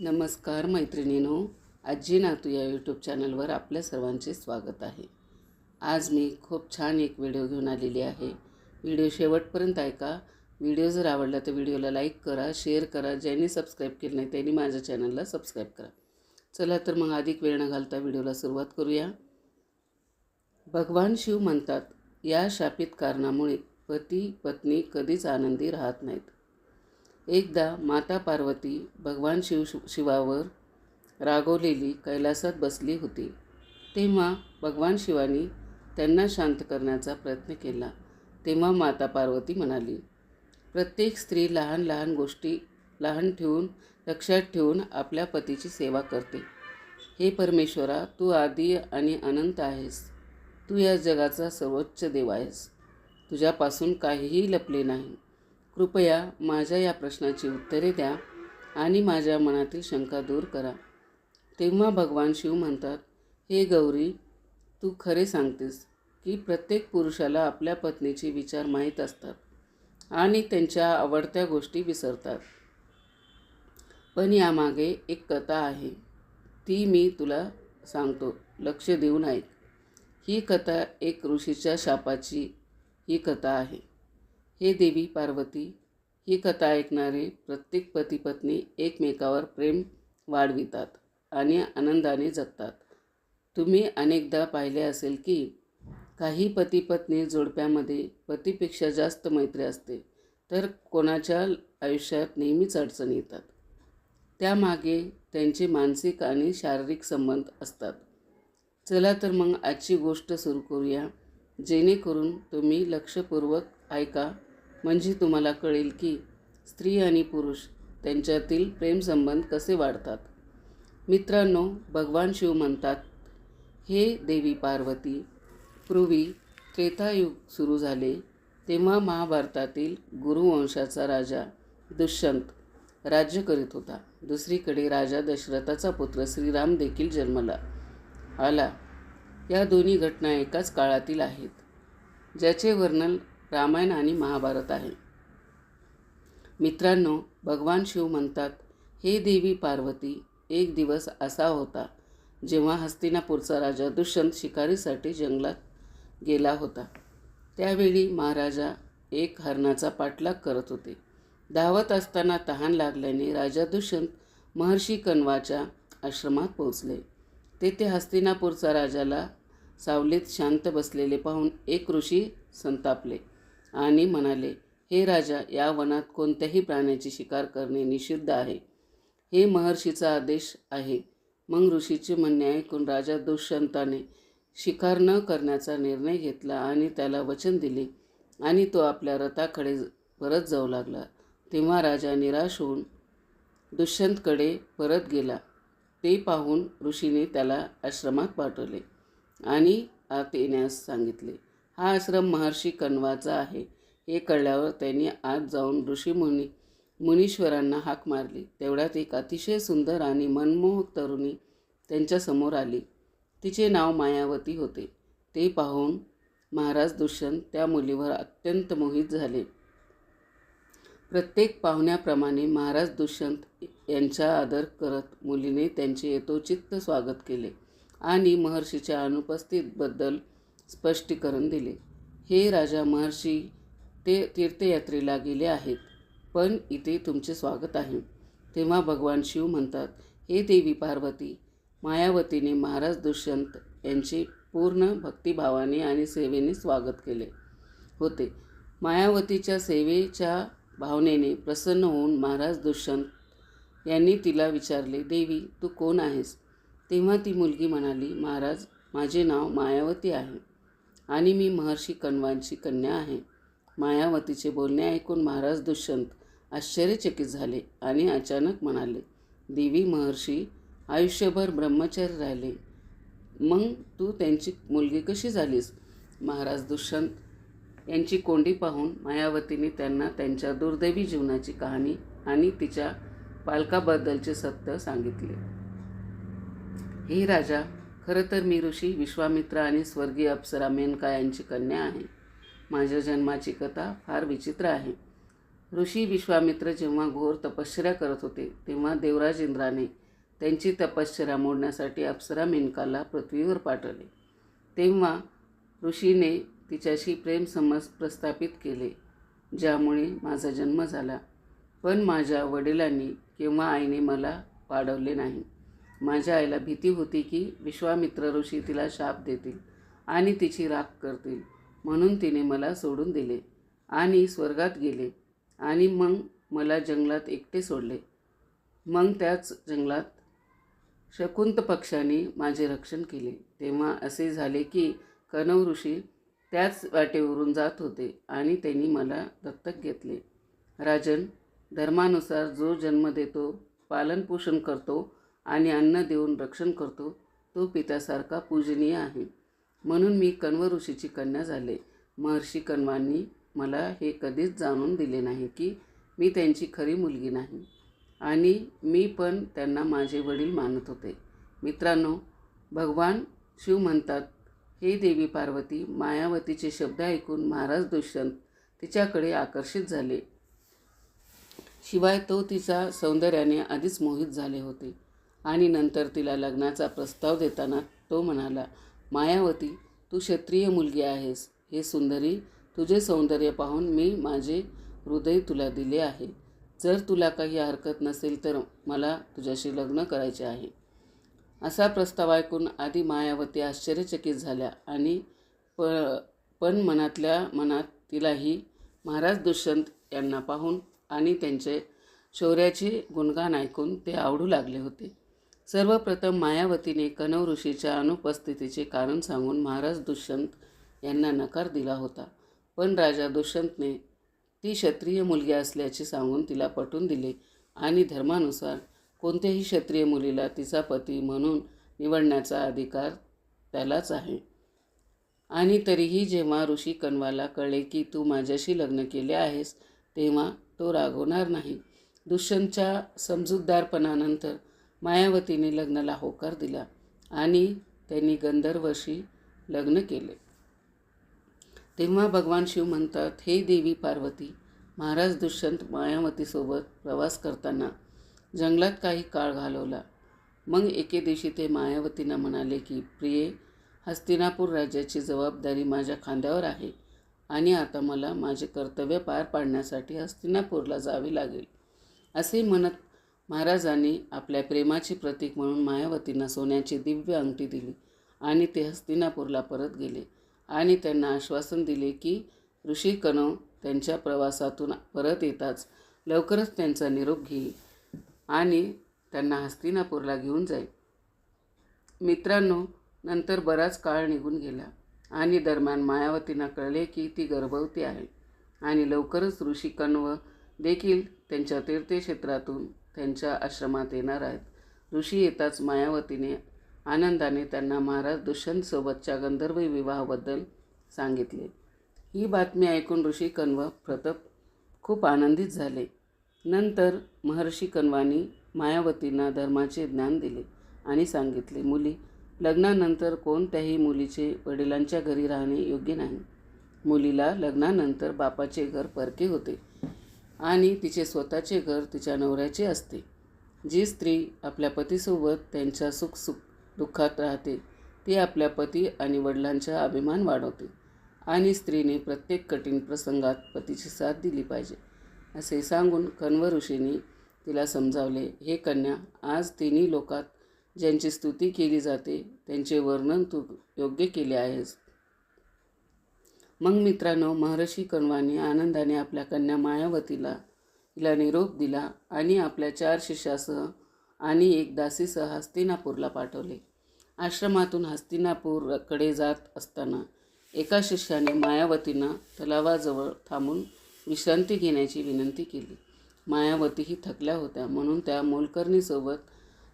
नमस्कार मैत्रिणीनो आजी नातू या यूट्यूब चॅनलवर आपल्या सर्वांचे स्वागत आहे. आज मी खूप छान एक व्हिडिओ घेऊन आलेली आहे. व्हिडिओ शेवटपर्यंत ऐका. व्हिडिओ जर आवडला तर व्हिडिओला लाईक करा शेअर करा. ज्यांनी सबस्क्राईब केलं नाही त्यांनी माझ्या चॅनलला सबस्क्राईब करा. चला तर मग अधिक वेळ न घालता व्हिडिओला सुरुवात करूया. भगवान शिव म्हणतात या शापित कारणामुळे पती पत्नी कधीच आनंदी राहत नाहीत. एकदा माता पार्वती भगवान शिव शिवावर रागवलेली कैलासात बसली होती तेव्हा भगवान शिवानी त्यांना शांत करण्याचा प्रयत्न केला. तेव्हा माता पार्वती म्हणाली प्रत्येक स्त्री लहान लहान गोष्टी लहान ठेवून लक्षात ठेवून आपल्या पतीची सेवा करते. हे परमेश्वरा तू आदी आणि अनंत आहेस. तू या जगाचा सर्वोच्च देव आहेस. तुझ्यापासून काहीही लपले नाही. कृपया माझ्या या प्रश्नाची उत्तरे द्या आणि माझ्या मनातील शंका दूर करा. तेव्हा भगवान शिव म्हणतात हे गौरी तू खरे सांगतेस की प्रत्येक पुरुषाला आपल्या पत्नीचे विचार माहीत असतात आणि त्यांच्या आवडत्या गोष्टी विसरतात. पण यामागे एक कथा आहे. ती मी तुला सांगतो. लक्ष देऊन ऐक. ही कथा एक ऋषीच्या शापाची ही कथा आहे. हे देवी पार्वती ही कथा ऐकणारे प्रत्येक पतीपत्नी एकमेकावर प्रेम वाढवितात आणि आनंदाने जगतात. तुम्ही अनेकदा पाहिले असेल की काही पतीपत्नी जोडप्यामध्ये पतीपेक्षा जास्त मैत्री असते तर कोणाच्या आयुष्यात नेहमीच अडचणी येतात. त्यामागे त्यांचे मानसिक आणि शारीरिक संबंध असतात. चला तर मग आजची गोष्ट सुरू करूया जेणेकरून तुम्ही लक्षपूर्वक ऐका म्हणजे तुम्हाला कळेल की स्त्री आणि पुरुष त्यांच्यातील प्रेमसंबंध कसे वाढतात. मित्रांनो भगवान शिव म्हणतात हे देवी पार्वती पूर्वी त्रेतायुग सुरू झाले तेव्हा महाभारतातील गुरुवंशाचा राजा दुष्यंत राज्य करीत होता. दुसरीकडे राजा दशरथाचा पुत्र श्रीराम देखील जन्मला आला. या दोन्ही घटना एकाच काळातील आहेत. ज्याचे वर्णन रामायण आणि महाभारत आहे. मित्रांनो भगवान शिव म्हणतात हे देवी पार्वती एक दिवस असा होता जेव्हा हस्तिनापूरचा राजा दुष्यंत शिकारीसाठी जंगलात गेला होता. त्यावेळी महाराजा एक हरणाचा पाठलाग करत होते. धावत असताना तहान लागल्याने राजा दुष्यंत महर्षी कण्वाच्या आश्रमात पोहोचले. तेथे हस्तिनापूरचा राजाला सावलीत शांत बसलेले पाहून एक ऋषी संतापले. आणि म्हणाले हे राजा या वनात कोणत्याही प्राण्याची शिकार करणे निषिद्ध आहे. हे महर्षीचा आदेश आहे. मग ऋषीचे म्हणणे ऐकून राजा दुष्यंताने शिकार न करण्याचा निर्णय घेतला आणि त्याला वचन दिले आणि तो आपल्या रथाकडे परत जाऊ लागला. तेव्हा राजा निराश होऊन दुष्यंतकडे परत गेला. ते पाहून ऋषीने त्याला आश्रमात पाठवले आणि आत येण्यास सांगितले. हा आश्रम महर्षी कण्वाचा आहे. हे कळल्यावर त्यांनी आत जाऊन ऋषीमुनी मुनीश्वरांना हाक मारली. तेवढ्यात एक अतिशय सुंदर आणि मनमोहक तरुणी त्यांच्यासमोर आली. तिचे नाव मायावती होते. ते पाहून महाराज दुष्यंत त्या मुलीवर अत्यंत मोहित झाले. प्रत्येक पाहुण्याप्रमाणे महाराज दुष्यंत यांचा आदर करत मुलीने त्यांचे यथोचित्त स्वागत केले आणि महर्षीच्या अनुपस्थितबद्दल स्पष्टीकरण दिले. हे राजा महर्षी ते तीर्थयात्रेला गेले आहेत. पण इथे तुमचे स्वागत आहे. तेव्हा भगवान शिव म्हणतात हे देवी पार्वती मायावतीने महाराज दुष्यंत यांचे पूर्ण भक्तिभावाने आणि सेवेने स्वागत केले होते. मायावतीच्या सेवेच्या भावनेने प्रसन्न होऊन महाराज दुष्यंत यांनी तिला विचारले देवी तू कोण आहेस? तेव्हा ती मुलगी म्हणाली महाराज माझे नाव मायावती आहे. आणि मी महर्षी कण्वांची कन्या आहे. मायावतीचे बोलणे ऐकून महाराज दुष्यंत आश्चर्यचकित झाले आणि अचानक म्हणाले देवी महर्षी आयुष्यभर ब्रह्मचर्य राहिले. मग तू त्यांची मुलगी कशी झालीस? महाराज दुष्यंत यांची कोंडी पाहून मायावतीने त्यांना त्यांच्या दुर्दैवी जीवनाची कहाणी आणि तिच्या पालकाबद्दलचे सत्य सांगितले. हे राजा खरं तर मी ऋषी विश्वामित्र आणि स्वर्गीय अप्सरा मेनका यांची कन्या आहे. माझ्या जन्माची कथा फार विचित्र आहे. ऋषी विश्वामित्र जेव्हा घोर तपश्चर्या करत होते तेव्हा देवराज इंद्राने त्यांची तपश्चर्या मोडण्यासाठी अप्सरा मेनकाला पृथ्वीवर पाठवले. तेव्हा ऋषीने तिच्याशी प्रेमसमज प्रस्थापित केले ज्यामुळे माझा जन्म झाला. पण माझ्या वडिलांनी किंवा आईने मला वाढवले नाही. माझ्या आईला भीती होती की विश्वामित्र ऋषी तिला शाप देतील आणि तिची राख करतील म्हणून तिने मला सोडून दिले आणि स्वर्गात गेले आणि मग मला जंगलात एकटे सोडले. मग त्याच जंगलात शकुंत पक्षाने माझे रक्षण केले. तेव्हा असे झाले की कणव ऋषी त्याच वाटेवरून जात होते आणि त्यांनी मला दत्तक घेतले. राजन धर्मानुसार जो जन्म देतो पालनपोषण करतो आणि अन्न देऊन रक्षण करतो तो पित्यासारखा पूजनीय आहे. म्हणून मी कण्व ऋषीची कन्या झाले. महर्षी कण्वांनी मला हे कधीच जाणून दिले नाही की मी त्यांची खरी मुलगी नाही. आणि मी पण त्यांना माझे वडील मानत होते. मित्रांनो भगवान शिव म्हणतात हे देवी पार्वती मायावतीचे शब्द ऐकून महाराज दुष्यंत तिच्याकडे आकर्षित झाले. शिवाय तो तिच्या सौंदर्याने आधीच मोहित झाले होते. आणि नंतर तिला लग्नाचा प्रस्ताव देताना तो म्हणाला मायावती तू क्षत्रिय मुलगी आहेस. हे सुंदरी तुझे सौंदर्य पाहून मी माझे हृदय तुला दिले आहे. जर तुला काही हरकत नसेल तर मला तुझ्याशी लग्न करायचे आहे. असा प्रस्ताव ऐकून आधी मायावती आश्चर्यचकित झाल्या आणि प पण मनातल्या मनात तिलाही महाराज दुष्यंत यांना पाहून आणि त्यांचे शौर्याचे गुणगान ऐकून ते आवडू लागले होते. सर्वप्रथम मायावतीने कणव ऋषीच्या अनुपस्थितीचे कारण सांगून महाराज दुष्यंत यांना नकार दिला होता. पण राजा दुष्यंतने ती क्षत्रिय मुलगी असल्याचे सांगून तिला पटवून दिले आणि धर्मानुसार कोणत्याही क्षत्रिय मुलीला तिचा पती म्हणून निवडण्याचा अधिकार त्यालाच आहे. आणि तरीही जेव्हा ऋषी कण्वाला कळले की तू माझ्याशी लग्न केले आहेस तेव्हा तो रागवणार नाही. दुष्यंतच्या समजूतदारपणानंतर मायावतीने लग्नाला होकार दिला आणि त्यांनी गंधर्वशी लग्न केले. तेव्हा भगवान शिव म्हणतात हे देवी पार्वती महाराज दुष्यंत मायावतीसोबत प्रवास करताना जंगलात काही काळ घालवला. मग एके दिवशी ते मायावतींना म्हणाले की प्रिये हस्तिनापूर राज्याची जबाबदारी माझ्या खांद्यावर आहे आणि आता मला माझे कर्तव्य पार पाडण्यासाठी हस्तिनापूरला जावे लागेल. असे म्हणत महाराजांनी आपल्या प्रेमाची प्रतीक म्हणून मायावतींना सोन्याची दिव्य अंगठी दिली आणि ते हस्तिनापूरला परत गेले. आणि त्यांना आश्वासन दिले की ऋषी कणव त्यांच्या प्रवासातून परत येताच लवकरच त्यांचा निरोप घेईल आणि त्यांना हस्तिनापूरला घेऊन जाईल. मित्रांनो नंतर बराच काळ निघून गेला आणि दरम्यान मायावतींना कळले की ती गर्भवती आहे आणि लवकरच ऋषी कण्व देखील त्यांच्या तीर्थक्षेत्रातून त्यांच्या आश्रमात येणार आहेत. ऋषी येताच मायावतीने आनंदाने त्यांना महाराज दुष्यंतसोबतच्या गंधर्व विवाहाबद्दल सांगितले. ही बातमी ऐकून ऋषी कण्व प्रताप खूप आनंदित झाले. नंतर महर्षी कण्वानी मायावतींना धर्माचे ज्ञान दिले आणि सांगितले मुली लग्नानंतर कोणत्याही मुलीचे वडिलांच्या घरी राहणे योग्य नाही. मुलीला लग्नानंतर बापाचे घर परके होते. आणि तिचे स्वतःचे घर तिच्या नवऱ्याचे असते. जी स्त्री आपल्या पतीसोबत त्यांच्या सुखसुख दुःखात राहते ती आपल्या पती आणि वडिलांचा अभिमान वाढवते आणि स्त्रीने प्रत्येक कठीण प्रसंगात पतीची साथ दिली पाहिजे असे सांगून कण्व ऋषींनी तिला समजावले हे कन्या आज तिन्ही लोकात ज्यांची स्तुती केली जाते त्यांचे वर्णन तू योग्य केले आहेस. मग मित्रांनो महर्षी कण्वाने आनंदाने आपल्या कन्या मायावतीला तिला निरोप दिला आणि आपल्या चार शिष्यासह आणि एक दासीसह हस्तिनापूरला पाठवले. आश्रमातून हस्तिनापूरकडे जात असताना एका शिष्याने मायावतींना तलावाजवळ थांबून विश्रांती घेण्याची विनंती केली. मायावतीही थकल्या होत्या म्हणून त्या मोलकर्णीसोबत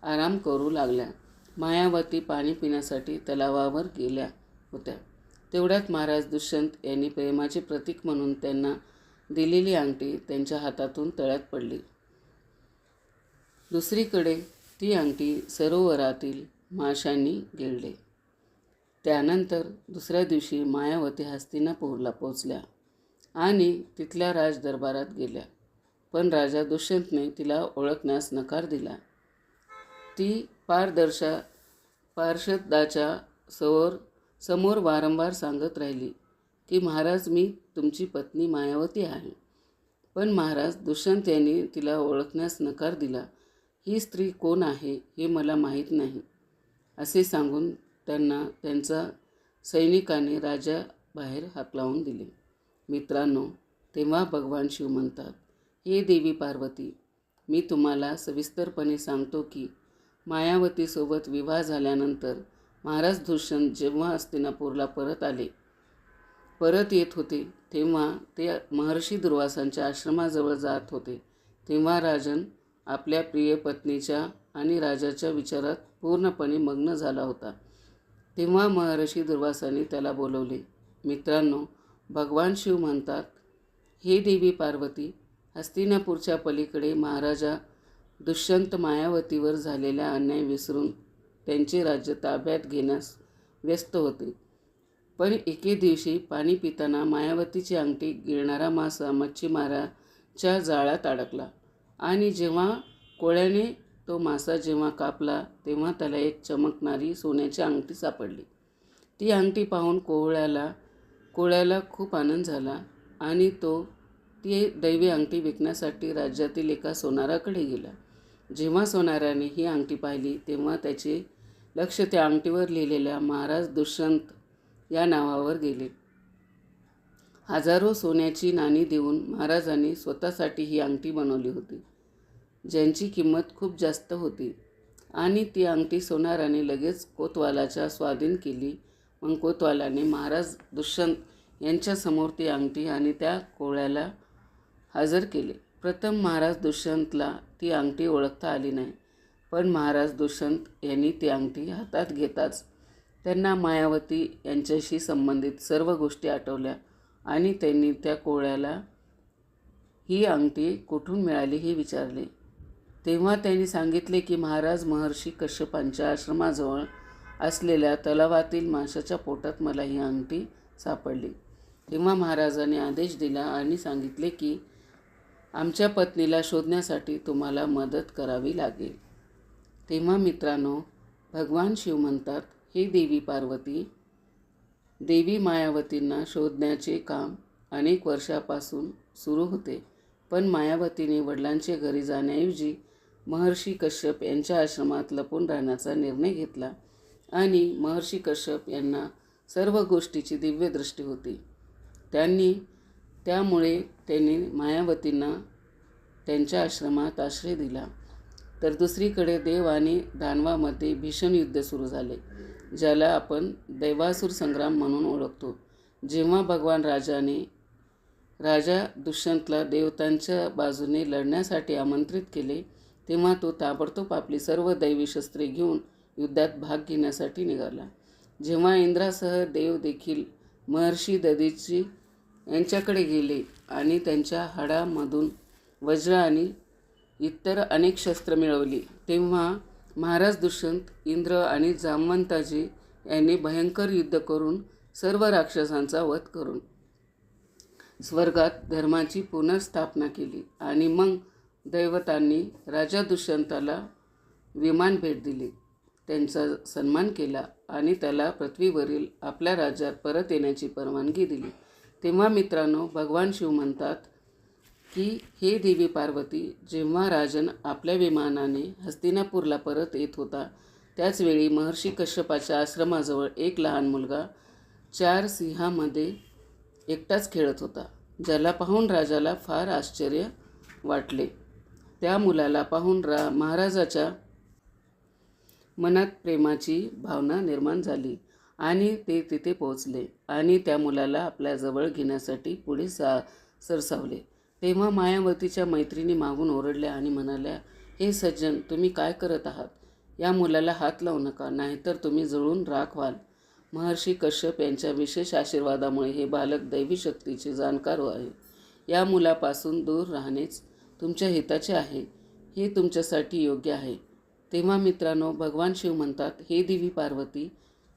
आराम करू लागल्या. मायावती पाणी पिण्यासाठी तलावावर गेल्या होत्या. तेवढ्यात महाराज दुष्यंत यांनी प्रेमाचे प्रतीक म्हणून त्यांना दिलेली अंगठी त्यांच्या हातातून तळ्यात पडली. दुसरीकडे ती अंगठी सरोवरातील माशांनी गिळले. त्यानंतर दुसऱ्या दिवशी मायावती हस्तिनापूरला पोचल्या आणि तिथल्या राजदरबारात गेल्या. पण राजा दुष्यंतने तिला ओळखण्यास नकार दिला. ती पारदर्शा पार्षदाच्या समोर समोर वारंवार सांगत राहिली की महाराज मी तुमची पत्नी मायावती आहे. पण महाराज दुष्यंत यांनी तिला ओळखण्यास नकार दिला. ही स्त्री कोण आहे हे मला माहीत नाही असे सांगून त्यांना त्यांचा सैनिकाने राजा बाहेर हाकलावून दिले. मित्रांनो तेव्हा भगवान शिव म्हणतात हे देवी पार्वती मी तुम्हाला सविस्तरपणे सांगतो की मायावतीसोबत विवाह झाल्यानंतर महाराज दूषण जेव्हा हस्तिनापूरला परत आले परत येत होते तेव्हा ते महर्षी दुर्वासांच्या आश्रमाजवळ जात होते. तेव्हा राजन आपल्या प्रिय पत्नीच्या आणि राजाच्या विचारात पूर्णपणे मग्न झाला होता. तेव्हा महर्षी दुर्वासाने त्याला बोलवले मित्रांनो भगवान शिव म्हणतात हे देवी पार्वती हस्तिनापूरच्या पलीकडे महाराजा दुष्यंत मायावतीवर झालेला अन्याय विसरून त्यांचे राज्य ताब्यात घेण्यास व्यस्त होते. पण एके दिवशी पाणी पिताना मायावतीची अंगठी गिळणारा मासा मच्छीमाराच्या जाळ्यात अडकला आणि जेव्हा कोळ्याने तो मासा जेव्हा कापला तेव्हा त्याला एक चमकणारी सोन्याची अंगठी सापडली. ती अंगठी पाहून कोवळ्याला कोळ्याला खूप आनंद झाला आणि तो ती दैवी अंगठी विकण्यासाठी राज्यातील एका सोनाराकडे गेला. जेव्हा सोनाराने ही अंगठी पाहिली तेव्हा त्याचे लक्ष त्या अंगठीवर लिहिलेल्या महाराज दुष्यंत या नावावर गेले. हजारो सोन्याची नाणी देऊन महाराजांनी स्वतःसाठी ही अंगठी बनवली होती ज्यांची किंमत खूप जास्त होती. आणि ती अंगठी सोनाराने लगेच कोतवालाच्या स्वाधीन केली. मग कोतवालाने महाराज दुष्यंत यांच्यासमोर ती अंगठी आणि त्या कोळ्याला हजर केले. प्रथम महाराज दुष्यंतला ती अंगठी ओळखता आली नाही. पण महाराज दुष्यंत यांनी ती अंगठी हातात घेताच त्यांना मायावती यांच्याशी संबंधित सर्व गोष्टी आठवल्या आणि त्यांनी त्या कोळ्याला ही अंगठी कुठून मिळाली हे विचारले. तेव्हा त्यांनी सांगितले की महाराज महर्षी कश्यपांच्या आश्रमाजवळ असलेल्या तलावातील माशाच्या पोटात मला ही अंगठी सापडली. तेव्हा महाराजांनी आदेश दिला आणि सांगितले की आमच्या पत्नीला शोधण्यासाठी तुम्हाला मदत करावी लागेल. तेव्हा मित्रांनो भगवान शिव म्हणतात हे देवी पार्वती देवी मायावतींना शोधण्याचे काम अनेक वर्षापासून सुरू होते. पण मायावतीने वडिलांच्या घरी जाण्याऐवजी महर्षी कश्यप यांच्या आश्रमात लपून राहण्याचा निर्णय घेतला आणि महर्षी कश्यप यांना सर्व गोष्टीची दिव्यदृष्टी होती. त्यांनी त्यामुळे त्यांनी मायावतींना त्यांच्या आश्रमात आश्रय दिला. तर दुसरीकडे देव आणि दानवामध्ये भीषण युद्ध सुरू झाले ज्याला आपण दैवासूर संग्राम म्हणून ओळखतो. जेव्हा भगवान राजाने राजा दुष्यंतला देवतांच्या बाजूने लढण्यासाठी आमंत्रित केले तेव्हा तो ताबडतोब आपली सर्व दैवी शस्त्रे घेऊन युद्धात भाग घेण्यासाठी निघाला. जेव्हा इंद्रासह देव देखील महर्षी ददीची यांच्याकडे गेले आणि त्यांच्या हाडामधून वज्र आणि इतर अनेक शस्त्र मिळवली. तेव्हा महाराज दुष्यंत इंद्र आणि जामवंताजी यांनी भयंकर युद्ध करून सर्व राक्षसांचा वध करून स्वर्गात धर्माची पुनर्स्थापना केली आणि मग दैवतांनी राजा दुष्यंताला विमान भेट दिली. त्यांचा सन्मान केला आणि त्याला पृथ्वीवरील आपल्या राज्यात परत येण्याची परवानगी दिली. तेव्हा मित्रांनो भगवान शिव म्हणतात की हे देवी पार्वती जेव्हा राजन आपल्या विमानाने हस्तिनापूरला परत येत होता त्याचवेळी महर्षी कश्यपाच्या आश्रमाजवळ एक लहान मुलगा चार सिंहामध्ये एकटाच खेळत होता ज्याला पाहून राजाला फार आश्चर्य वाटले. त्या मुलाला पाहून रा महाराजाच्या मनात प्रेमाची भावना निर्माण झाली आणि ते तिथे पोहोचले आणि त्या मुलाला आपल्याजवळ घेण्यासाठी पुढे सा सरसावले. तेव्हा मायावतीच्या मैत्रिणी मागून ओरडल्या आणि म्हणाल्या हे सज्जन तुम्ही काय करत आहात? या मुलाला हात लावू नका नाहीतर तुम्ही जळून राख व्हाल. महर्षी कश्यप यांच्या विशेष आशीर्वादामुळे हे बालक दैवी शक्तीचे जाणकार आहे. या मुलापासून दूर राहणेच तुमच्या हिताचे आहे हे तुमच्यासाठी योग्य आहे. तेव्हा मित्रांनो भगवान शिव म्हणतात हे देवी पार्वती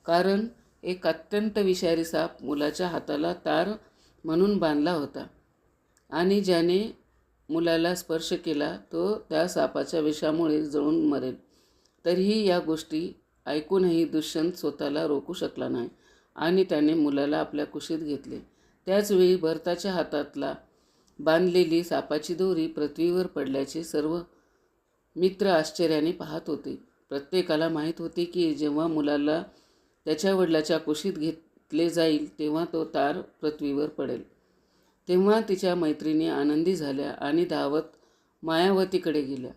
कारण एक अत्यंत विषारी साप मुलाच्या हाताला तार म्हणून बांधला होता. आणि ज्याने मुलाला स्पर्श केला तो त्या सापाच्या विषामुळे जळून मरेल. तरीही या गोष्टी ऐकूनही दुष्यंत स्वतःला रोखू शकला नाही आणि त्याने मुलाला आपल्या कुशीत घेतले. त्याचवेळी भरताच्या हातातला बांधलेली सापाची दोरी पृथ्वीवर पडल्याचे सर्व मित्र आश्चर्याने पाहत होते. प्रत्येकाला माहीत होते की जेव्हा मुलाला त्याच्या वडिलाच्या कुशीत घेतले जाईल तेव्हा तो तार पृथ्वीवर पडेल. तेव्हा तिच्या मैत्रिणी आनंदी झाल्या आणि धावत मायावतीकडे गेल्या.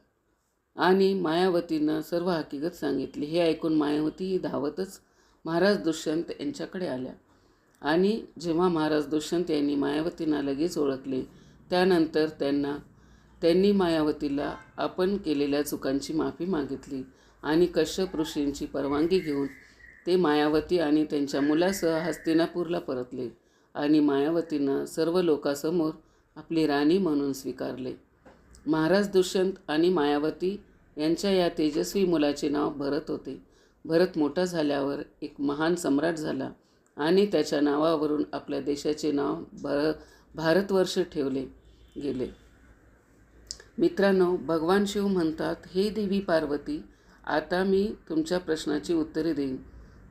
आणि मायावतीनं सर्व हकीकत सांगितली. हे ऐकून मायावती ही धावतच महाराज दुष्यंत यांच्याकडे आल्या. आणि जेव्हा महाराज दुष्यंत यांनी मायावतींना लगेच ओळखले त्यानंतर त्यांना त्यांनी मायावतीला आपण केलेल्या चुकांची माफी मागितली आणि कश्यप ऋषींची परवानगी घेऊन ते मायावती आणि त्यांच्या मुलासह हस्तिनापूरला परतले. आणि मायावतीनं सर्व लोकांसमोर आपली राणी म्हणून स्वीकारले. महाराज दुष्यंत आणि मायावती यांच्या या तेजस्वी मुलाचे नाव भरत होते. भरत मोठा झाल्यावर एक महान सम्राट झाला आणि त्याच्या नावावरून आपल्या देशाचे नाव भर भारतवर्ष ठेवले गेले. मित्रांनो भगवान शिव म्हणतात हे देवी पार्वती आता मी तुमच्या प्रश्नाची उत्तरे देईन.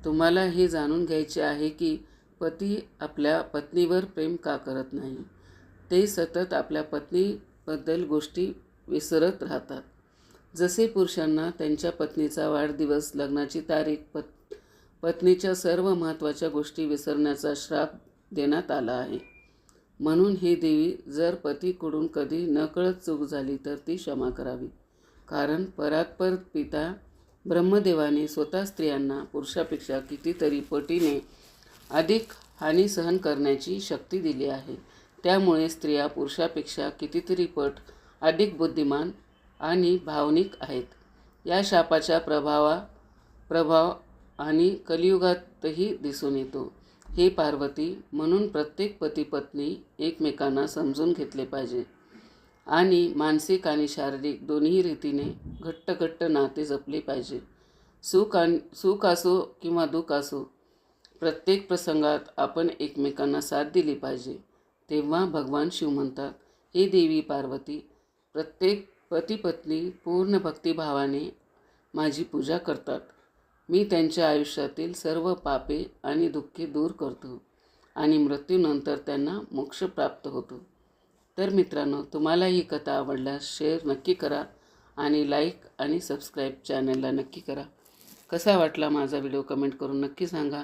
तुम्हाला हे जाणून घ्यायचे आहे की पती आपल्या पत्नीवर प्रेम का करत नाही? ते सतत आपल्या पत्नीबद्दल गोष्टी विसरत राहतात. जसे पुरुषांना त्यांच्या पत्नीचा वाढदिवस लग्नाची तारीख पत पत्नीच्या सर्व महत्त्वाच्या गोष्टी विसरण्याचा श्राप देण्यात आला आहे. म्हणून ही देवी जर पतीकडून कधी नकळत चूक झाली तर ती क्षमा करावी. कारण परात्पर पिता ब्रह्मदेवाने स्वतः स्त्रियांना पुरुषापेक्षा कितीतरी पटीने अधिक हानी सहन करण्याची शक्ती दिली आहे. त्यामुळे स्त्रिया पुरुषापेक्षा कितीतरी पट अधिक बुद्धिमान आणि भावनिक आहेत. या शापाच्या प्रभावा प्रभाव आणि कलियुगातही दिसून येतो. हे पार्वती म्हणून प्रत्येक पती पत्नी एकमेकांना समजून घेतले पाहिजे. आणि मानसिक आणि शारीरिक दोन्ही रीतीने घट्ट घट्ट नाते जपले पाहिजे. सुख आणि सुख असो किंवा दुःख असो प्रत्येक प्रसंगात आपण एकमेकांना साथ दिली पाहिजे. तेव्हा भगवान शिव म्हणतात हे देवी पार्वती प्रत्येक पतीपत्नी पूर्ण भक्तिभावाने माझी पूजा करतात. मी त्यांच्या आयुष्यातील सर्व पापे आणि दुःखे दूर करतो आणि मृत्यूनंतर त्यांना मोक्ष प्राप्त होतो. तर मित्रांनो तुम्हाला ही कथा आवडल्यास शेअर नक्की करा आणि लाईक आणि सबस्क्राईब चॅनलला नक्की करा. कसा वाटला माझा व्हिडिओ कमेंट करून नक्की सांगा.